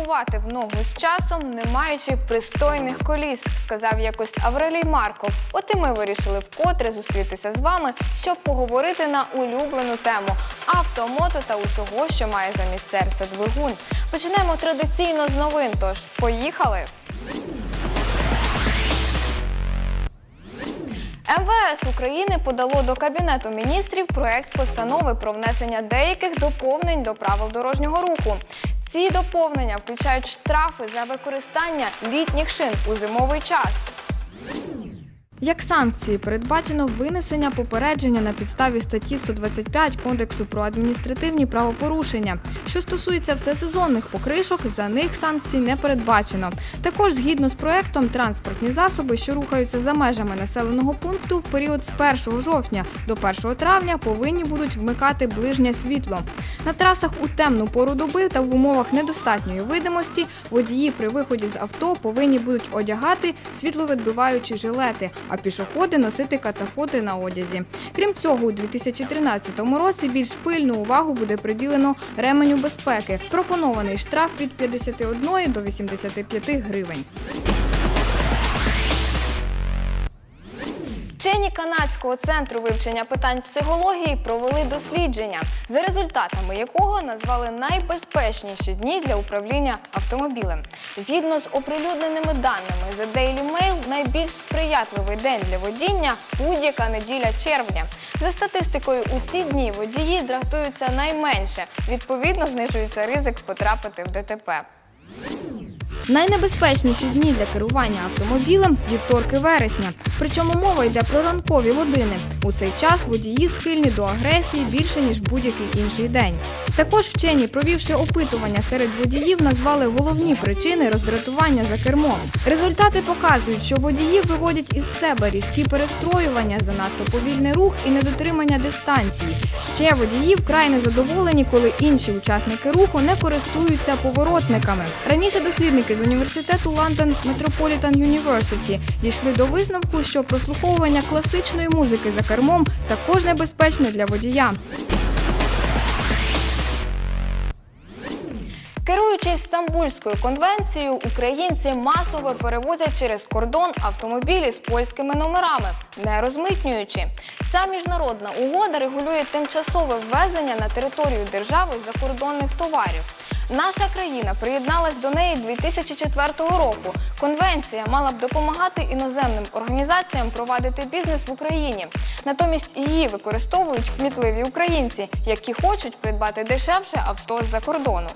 Крокувати в ногу з часом, не маючи пристойних коліс, сказав якось Аврелій Марков. От і ми вирішили вкотре зустрітися з вами, щоб поговорити на улюблену тему авто, мото та усього, що має замість серця двигун. Почнемо традиційно з новин. Тож поїхали! МВС України подало до Кабінету міністрів проект постанови про внесення деяких доповнень до правил дорожнього руху. Ці доповнення включають штрафи за використання літніх шин у зимовий час. Як санкції передбачено винесення попередження на підставі статті 125 Кодексу про адміністративні правопорушення. Що стосується всесезонних покришок, за них санкцій не передбачено. Також, згідно з проектом, транспортні засоби, що рухаються за межами населеного пункту, в період з 1 жовтня до 1 травня повинні будуть вмикати ближнє світло. На трасах у темну пору доби та в умовах недостатньої видимості водії при виході з авто повинні будуть одягати світловідбиваючі жилети, а пішоходи носити катафоти на одязі. Крім цього, у 2013 році більш пильну увагу буде приділено ременю безпеки. Пропонований штраф від 51 до 85 гривень. Вчені канадського центру вивчення питань психології провели дослідження, за результатами якого назвали найбезпечніші дні для управління автомобілем. Згідно з оприлюдненими даними The Daily Mail, найбільш сприятливий день для водіння будь-яка неділя червня. За статистикою, у ці дні водії дратуються найменше. Відповідно, знижується ризик потрапити в ДТП. Найнебезпечніші дні для керування автомобілем вівторки вересня. Причому мова йде про ранкові години. У цей час водії схильні до агресії більше ніж будь-який інший день. Також вчені, провівши опитування серед водіїв, назвали головні причини роздратування за кермом. Результати показують, що водії виводять із себе різкі перестроювання, занадто повільний рух і недотримання дистанції. Ще водії вкрай незадоволені, коли інші учасники руху не користуються поворотниками. Раніше дослідники з університету London Metropolitan University дійшли до висновку, що прослуховування класичної музики за кермом також небезпечне для водія. Керуючись Стамбульською конвенцією, українці масово перевозять через кордон автомобілі з польськими номерами, не розмитнюючи. Ця міжнародна угода регулює тимчасове ввезення на територію держави закордонних товарів. Наша країна приєдналась до неї 2004 року. Конвенція мала б допомагати іноземним організаціям провадити бізнес в Україні. Натомість її використовують кмітливі українці, які хочуть придбати дешевше авто з-за кордону.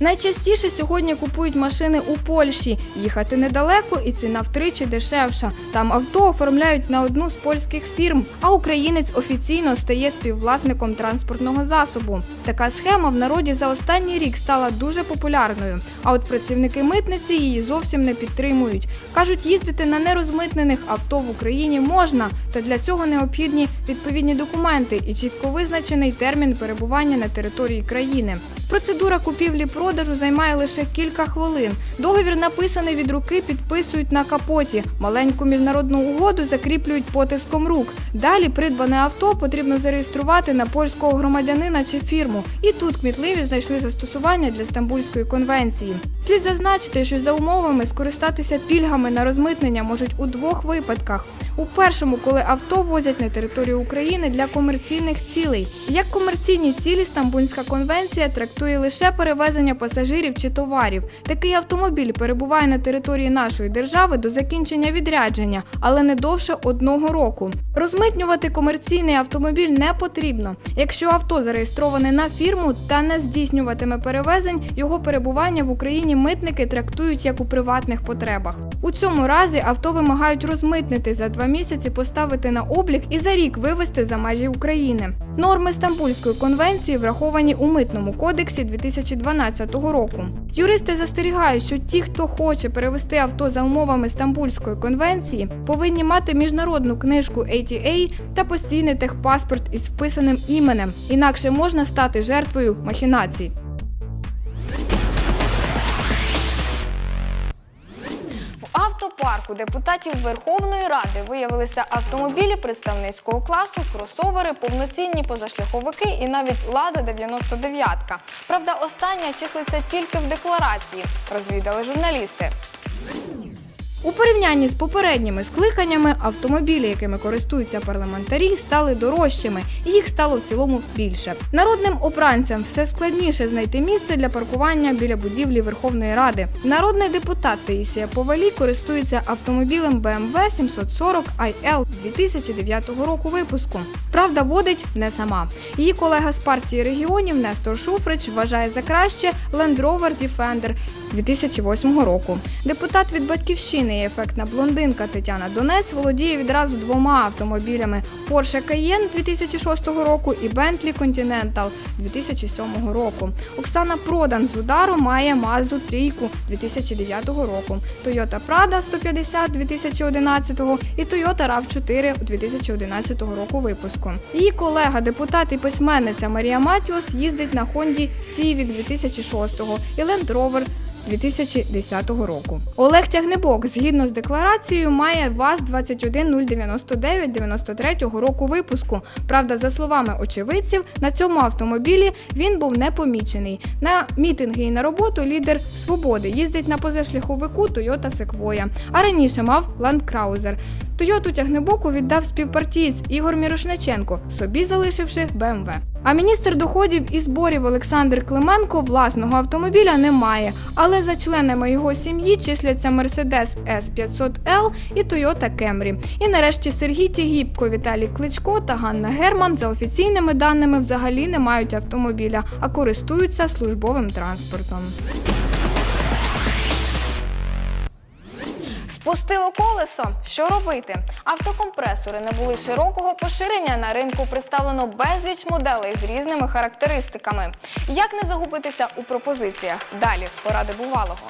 Найчастіше сьогодні купують машини у Польщі. Їхати недалеко і ціна втричі дешевша. Там авто оформляють на одну з польських фірм, а українець офіційно стає співвласником транспортного засобу. Така схема в народі за останній рік стала дуже популярною. А от працівники митниці її зовсім не підтримують. Кажуть, їздити на нерозмитнених авто в Україні можна, та для цього необхідні відповідні документи і чітко визначений термін перебування на території країни. Процедура купівлі-продажу займає лише кілька хвилин. Договір написаний від руки, підписують на капоті. Маленьку міжнародну угоду закріплюють потиском рук. Далі придбане авто потрібно зареєструвати на польського громадянина чи фірму. І тут кмітливі знайшли застосування для Стамбульської конвенції. Слід зазначити, що за умовами скористатися пільгами на розмитнення можуть у двох випадках. У першому, коли авто возять на територію України для комерційних цілей. Як комерційні цілі Стамбульська конвенція трактує лише перевезення пасажирів чи товарів. Такий автомобіль перебуває на території нашої держави до закінчення відрядження, але не довше одного року. Розмитнювати комерційний автомобіль не потрібно. Якщо авто зареєстроване на фірму та не здійснюватиме перевезень, його перебування в Україні митники трактують як у приватних потребах. У цьому разі авто вимагають розмитнити за два місяці, поставити на облік і за рік вивезти за межі України. Норми Стамбульської конвенції враховані у митному кодексі 2012 року. Юристи застерігають, що ті, хто хоче перевести авто за умовами Стамбульської конвенції, повинні мати міжнародну книжку ATA та постійний техпаспорт із вписаним іменем. Інакше можна стати жертвою махінацій. Списку депутатів Верховної Ради виявилися автомобілі представницького класу, кросовери, повноцінні позашляховики і навіть Лада 99. Правда, остання числиться тільки в декларації, розвідали журналісти. У порівнянні з попередніми скликаннями автомобілі, якими користуються парламентарі, стали дорожчими, їх стало в цілому більше. Народним обранцям все складніше знайти місце для паркування біля будівлі Верховної Ради. Народний депутат Таїсія Повалі користується автомобілем BMW 740 IL 2009 року випуску. Правда, водить не сама. Її колега з партії регіонів Нестор Шуфрич вважає за краще Land Rover Defender 2008 року. Депутат від батьківщини і ефектна блондинка Тетяна Донець володіє відразу двома автомобілями: Porsche Cayenne 2006 року і Bentley Continental 2007 року. Оксана Продан з удару має Mazda 3 2009 року, Toyota Prado 150 2011 і Toyota RAV4 2011 року випуску. Її колега, депутат і письменниця Марія Матіос їздить на Honda Civic 2006 і Land Rover 2010 року. Олег Тягнебок, згідно з декларацією, має ВАЗ 21099 93 року випуску. Правда, за словами очевидців, на цьому автомобілі він був не помічений. На мітинги і на роботу лідер свободи їздить на позашляховику Toyota Sequoia, а раніше мав Cruiser. Тойоту тягнебоку віддав співпартієць Ігор Мірошниченко, собі залишивши БМВ. А міністр доходів і зборів Олександр Клименко власного автомобіля не має, але за членами його сім'ї числяться Mercedes S500L і Toyota Camry. І нарешті Сергій Тігіпко, Віталій Кличко та Ганна Герман за офіційними даними взагалі не мають автомобіля, а користуються службовим транспортом. Спустило колесо. Що робити? Автокомпресори не були широкого поширення. На ринку представлено безліч моделей з різними характеристиками. Як не загубитися у пропозиціях? Далі поради бувалого.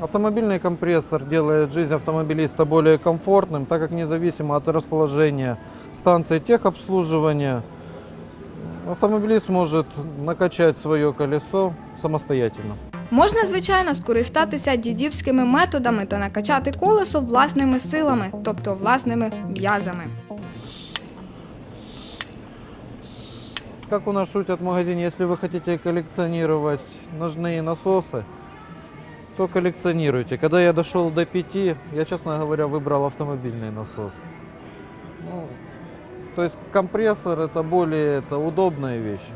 Автомобильный компрессор делает жизнь автомобилиста более комфортным, так как независимо от расположения станции техобслуживания, автомобилист может накачать свое колесо самостоятельно. Можна, звичайно, скористатися дідівськими методами та накачати колесо власними силами, тобто власними м'язами. Как у нас шутят в магазине, если вы хотите коллекционировать ножные насосы, то коллекционируйте. Когда я дошел до пяти, я, честно говоря, выбрал автомобильный насос. Ну, то есть компрессор это более это удобная вещь.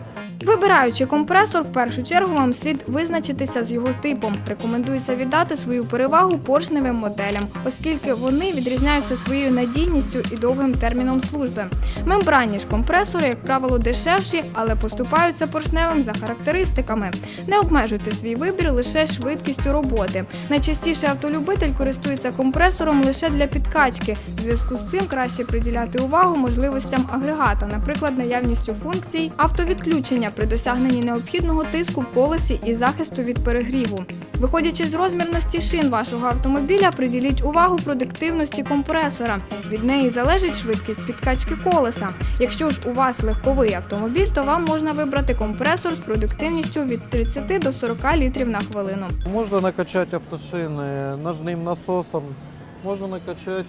Вибираючи компресор, в першу чергу вам слід визначитися з його типом. Рекомендується віддати свою перевагу поршневим моделям, оскільки вони відрізняються своєю надійністю і довгим терміном служби. Мембранні ж компресори, як правило, дешевші, але поступаються поршневим за характеристиками. Не обмежуйте свій вибір лише швидкістю роботи. Найчастіше автолюбитель користується компресором лише для підкачки. В зв'язку з цим краще приділяти увагу можливостям агрегата, наприклад, наявністю функцій автовідключення при досягненні необхідного тиску в колесі і захисту від перегріву. Виходячи з розмірності шин вашого автомобіля, приділіть увагу продуктивності компресора. Від неї залежить швидкість підкачки колеса. Якщо ж у вас легковий автомобіль, то вам можна вибрати компресор з продуктивністю від 30 до 40 літрів на хвилину. Можно накачать автошины ножным насосом, можно накачать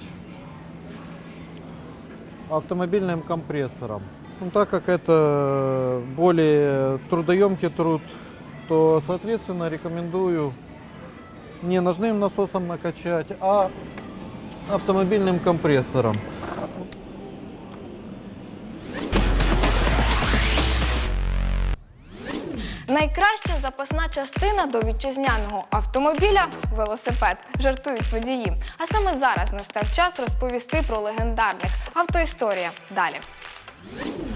автомобильным компрессором. Ну, так как это более трудоемкий труд, то, соответственно, рекомендую не ножным насосом накачать, а автомобильным компрессором. Найкраща запасна частина до вітчизняного автомобіля велосипед. Жартують водії. А саме зараз настав час розповісти про легендарних автоісторія. Далі. Thank you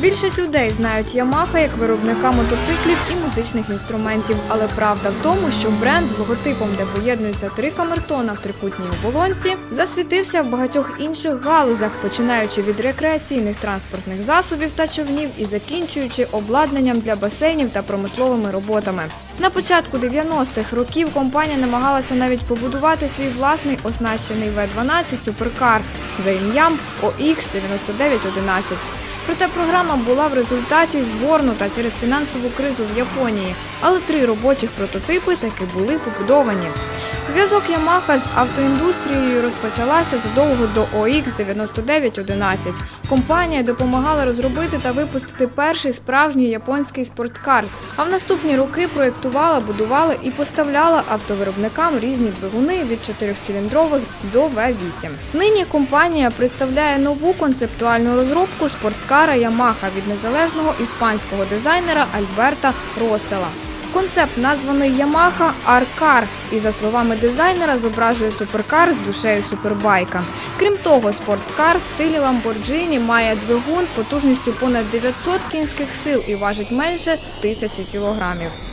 Більшість людей знають Ямаха як виробника мотоциклів і музичних інструментів. Але правда в тому, що бренд з логотипом, де поєднуються три камертона в трикутній оболонці, засвітився в багатьох інших галузях, починаючи від рекреаційних транспортних засобів та човнів і закінчуючи обладнанням для басейнів та промисловими роботами. На початку 90-х років компанія намагалася навіть побудувати свій власний оснащений В-12 суперкар за ім'ям ОХ 9911. Проте програма була в результаті згорнута через фінансову кризу в Японії, але три робочих прототипи таки були побудовані. Зв'язок Ямаха з автоіндустрією розпочалася задовго до OX 9911. Компанія допомагала розробити та випустити перший справжній японський спорткар. А в наступні роки проєктувала, будувала і поставляла автовиробникам різні двигуни від 4-циліндрових до В8. Нині компанія представляє нову концептуальну розробку спорткара Ямаха від незалежного іспанського дизайнера Альберта Росела. Концепт названий Yamaha R-Car і, за словами дизайнера, зображує суперкар з душею супербайка. Крім того, спорткар в стилі Lamborghini має двигун потужністю понад 900 кінських сил і важить менше тисячі кілограмів.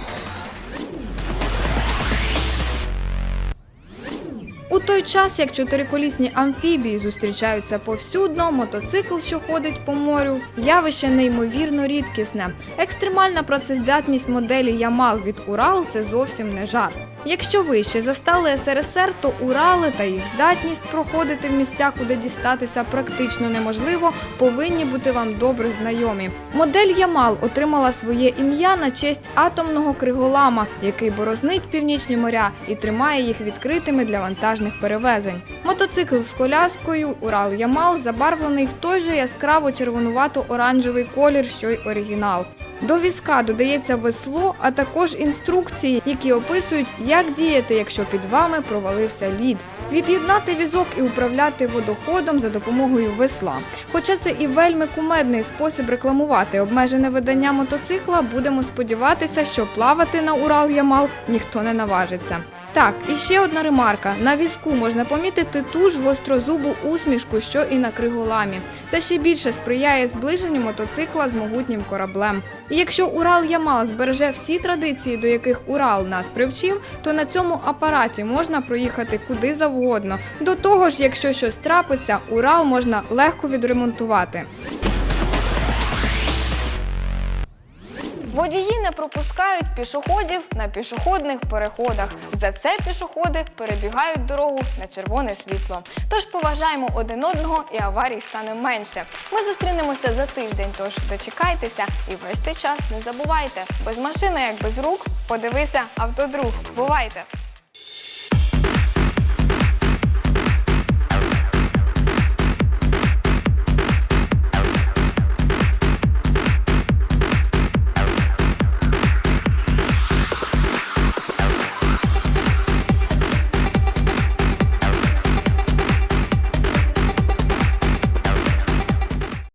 У той час, як чотириколісні амфібії зустрічаються повсюдно, мотоцикл, що ходить по морю, явище неймовірно рідкісне. Екстремальна працездатність моделі Ямал від Урал це зовсім не жарт. Якщо ви ще застали СРСР, то Урали та їх здатність проходити в місця, куди дістатися практично неможливо, повинні бути вам добре знайомі. Модель Ямал отримала своє ім'я на честь атомного криголама, який борознить північні моря і тримає їх відкритими для вантажних перевезень. Мотоцикл з коляскою Урал Ямал забарвлений в той же яскраво червонувато-оранжевий колір, що й оригінал. До візка додається весло, а також інструкції, які описують, як діяти, якщо під вами провалився лід. Від'єднати візок і управляти водоходом за допомогою весла. Хоча це і вельми кумедний спосіб рекламувати обмежене видання мотоцикла, будемо сподіватися, що плавати на Урал Ямал ніхто не наважиться. Так, і ще одна ремарка: на візку можна помітити ту ж гострозубу усмішку, що і на криголамі. Це ще більше сприяє зближенню мотоцикла з могутнім кораблем. І якщо Урал Ямал збереже всі традиції, до яких Урал нас привчив, то на цьому апараті можна проїхати куди завгодно. До того ж, якщо щось трапиться, Урал можна легко відремонтувати. Водії не пропускають пішоходів на пішохідних переходах. За це пішоходи перебігають дорогу на червоне світло. Тож поважаємо один одного і аварій стане менше. Ми зустрінемося за тиждень, тож дочекайтеся і весь цей час не забувайте. Без машини, як без рук, подивися автодруг. Бувайте!